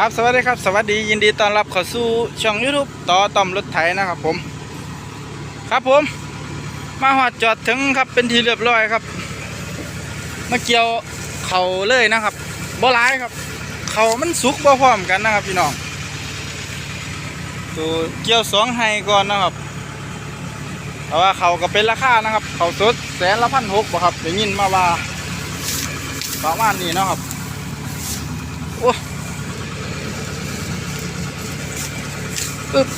ครับสวัสดีครับสวัสดียินดีต้อนรับเข้าสู่ช่อง YouTube ต่อต่อมรถไถนะครับผม ครับผม มาหอดจอดถึงครับเป็นทีเรียบร้อยครับ มาเกี่ยวเขาเลยนะครับบ่ร้ายครับ เขามันสุกบ่พร้อมกันนะครับพี่น้องตัวเกี่ยวสองไฮก่อนนะครับแต่ว่าเขาก็เป็นราคานะครับ เขาสดแสนละพันหกบ่ครับเดี๋ยวยินมาว่าประมาณนี้นะครับโอ้ ปึ๊บ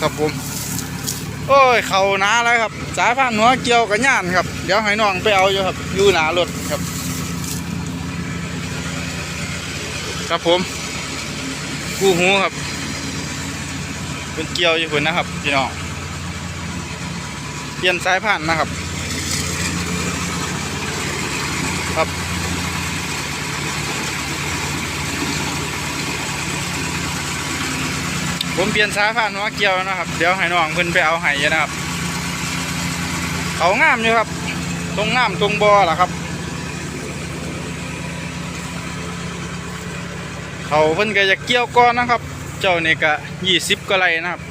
ครับผม โอ้ย เข่าหนาแล้วครับ สายพานหัวเกี่ยวกับย่านครับ เดี๋ยวให้น้องไปเอาอยู่ครับ อยู่หนารถครับ ครับผม กู้หูครับ เป็นเกี่ยวอยู่คนนะครับพี่น้อง เปลี่ยนสายพานนะครับ ครับ ผมเปลี่ยนสายพานหัวเกี่ยวนะครับ เดี๋ยวให้น้องเพิ่นไปเอาให้นะครับ เขางามอยู่ครับ ตรงงามตรงบอล่ะครับ เขาเพิ่นก็จะเกี่ยวก้อนนะครับ เจ้านี่ก็ยี่สิบก็ไรนะครับ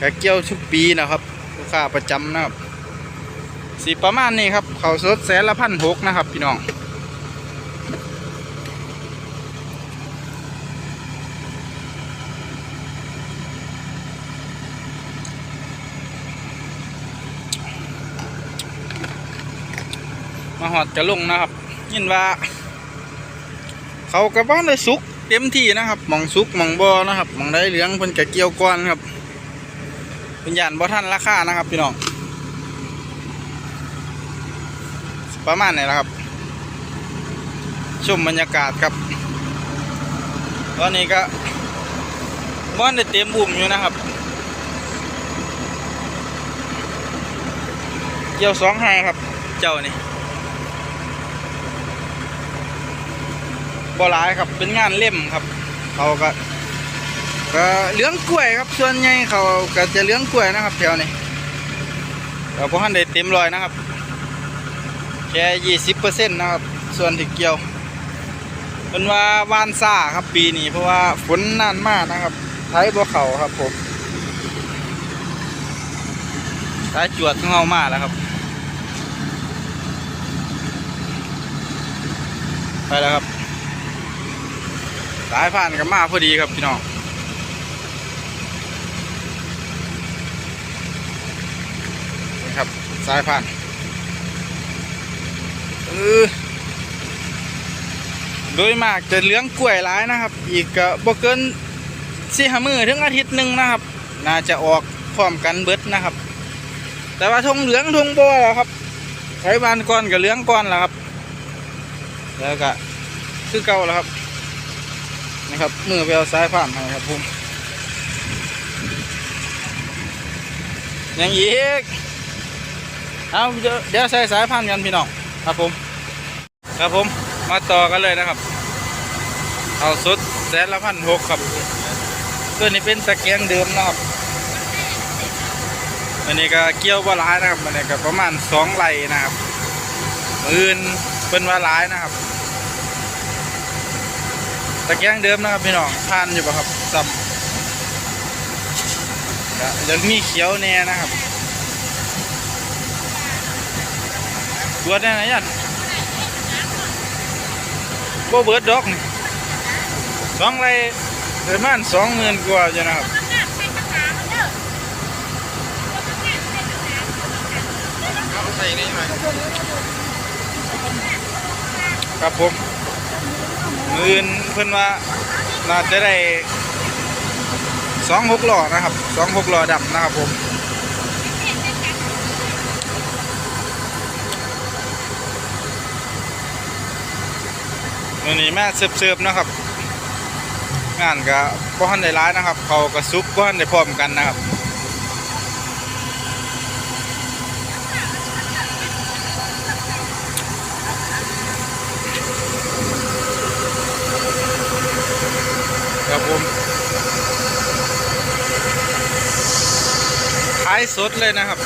ก็เกี่ยวทุกปีนะครับลูกค้าประจำนะครับสีประมาณนี้ครับ เขาสดแสนละพันหกนะครับ พี่น้อง มาหอดกระลงนะครับยินว่า เขากระบ้านได้สุกเต็มที่นะครับหมองสุกหมองบอนะครับหมองได้เหลืองเพิ่นกะเกี่ยวก้อนครับเป็นยานบ่ท่านราคานะครับพี่น้องประมาณนี้แหละครับชมบรรยากาศครับ ตอนนี้ก็บ้านได้เต็มบุ่มอยู่นะครับ เกี่ยวสองไฮครับ เจ้านี่ บ่หลายครับเป็นงานเล่มครับ เขาก็ก็เลี้ยงกล้วยครับ ส่วนใหญ่เขาก็จะเลี้ยงกล้วยนะครับแถวนี้เราพวกท่านได้เต็มรอยนะครับแค่ยี่สิบเปอร์เซ็นต์นะครับ ส่วนที่เกี่ยวเป็นว่าวานซ่าครับปีนี้เพราะว่าฝนนานมากนะครับไทยบ่เขาครับผมสายจวดของเฮามาแล้วครับ ไปแล้วครับ สายผ่านกับมาพอดีครับพี่น้องนี่ครับสายผ่านเออโดยมากจะเลี้ยงกล้วยหลายนะครับ อีกก็บ่เกินสี่ห้ามือถึงอาทิตย์หนึ่งนะครับ น่าจะออกพร้อมกันเบิดนะครับ แต่ว่าทงเหลืองทงบัวแล้วครับไถบานก่อนกับเหลืองก่อนแล้วครับ แล้วก็คือเก่าแล้วครับ นะครับมือไปเอาสายผ่านให้ครับผมยังอีกเอาเดี๋ยวเดี๋ยวใส่สายผ่านกันพี่น้องครับผมครับผมมาต่อกันเลยนะครับ เอาสุดแสนละพันหกครับตัวนี้เป็นตะเกียงเดิมนะครับอันนี้ก็เกี่ยวว่าร้ายนะครับอันนี้ก็ประมาณสองไหลนะครับอื่นเป็นว่าร้ายนะครับ ตะแกรงเดิมนะครับพี่น้องทานอยู่ป่ะครับซ้ำก็ยังมีเขียวแน่นะครับตรวจได้ไหนยันโบเบิร์ดดอกนี่สองไรประมาณสองหมื่นกว่าอยู่นะครับครับผม มื่นเพิ่อนว่าน่าจะได้สองหกหล่อนะครับสองหกหล่อดำนะครับผมวันนี้แม่เสิร์ฟๆนะครับ งานก็บ่ทันได้ร้ายนะครับ เขากระซุกบ่ทันได้พร้อมกันนะครับายสดเลยนะครับ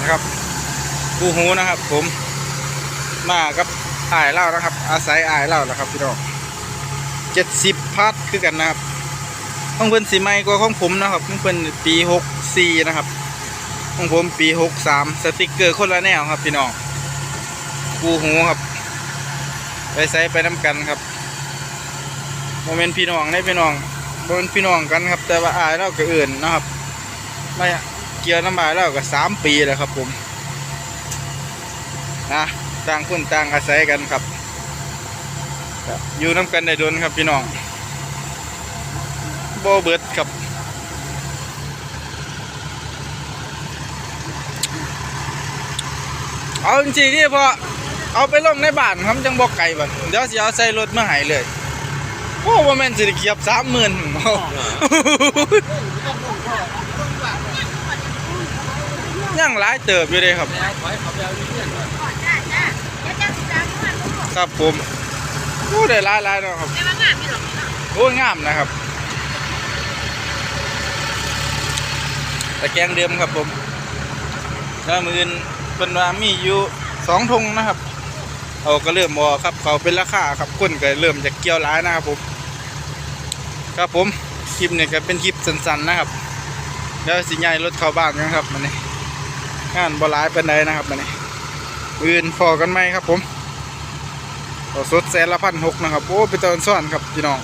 นะครับกูหูนะครับ ผมมากับอายเล่านะครับ อาศัยอายเล่านะครับพี่น้องเจ็ดสิบพัดคือกันนะครับของเพื่อนสีไม้ก็ของผมนะครับของเพื่อนปีหกสี่นะครับของผมปีหกสามสติกเกอร์คนละแนวครับพี่น้อง กูหูครับ ไปใส่ไปน้ำกันครับโมเมนต์พี่น้องได้พี่น้องโมเมนต์พี่น้องกันครับ แต่ว่าอายเล่าก็อื่นนะครับไม่เกี่ยวน้ำบายเล่าก็สามปีแล้วครับผมนะต่างคนต่างอาศัยกันครับอยู่น้ำกันได้โดนครับพี่น้องโบเบิดครับเอาจริงๆนี่พอ เอาไปลงในบ้านครับจังบอกไก่บัดเดี๋ยวสิเอาใส่รถมาใหายเลยโอ้ว่าแม่นสิได้เกียบสามหมื่นยังหลายเติบอยู่เลยครับ ครับผมโอ้ได้หลายหลายนะครับโอ้ยงามนะครับตะแกงเดิมครับผมแล้วมืออื่นเป็นว่ามีอยู่สองทงนะครับ เอาก็เริ่มบอครับเขาเป็นราคาครับคนก็เริ่มจะเกี่ยวร้ายนะครับผมครับผมคลิปเนี่ยก็เป็นคลิปสั้นๆนะครับ แล้วสิใหญ่รถเข้าบ้านกันครับมันนี่งานบอลายเป็นไดนะครับมันนี่มืออื่นพอกันไหมครับผมเอสดแสนละพันหกนะครับโอ้ไปตอนซ่อนครับพี่น้อง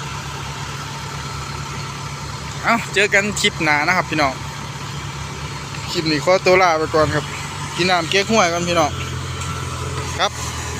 เอาเจอกันคลิปหนานะครับพี่น้องคลิปนี้ขอตัวลาไปก่อนครับกินน้ำเก๊กห้วยกันพี่น้องครับ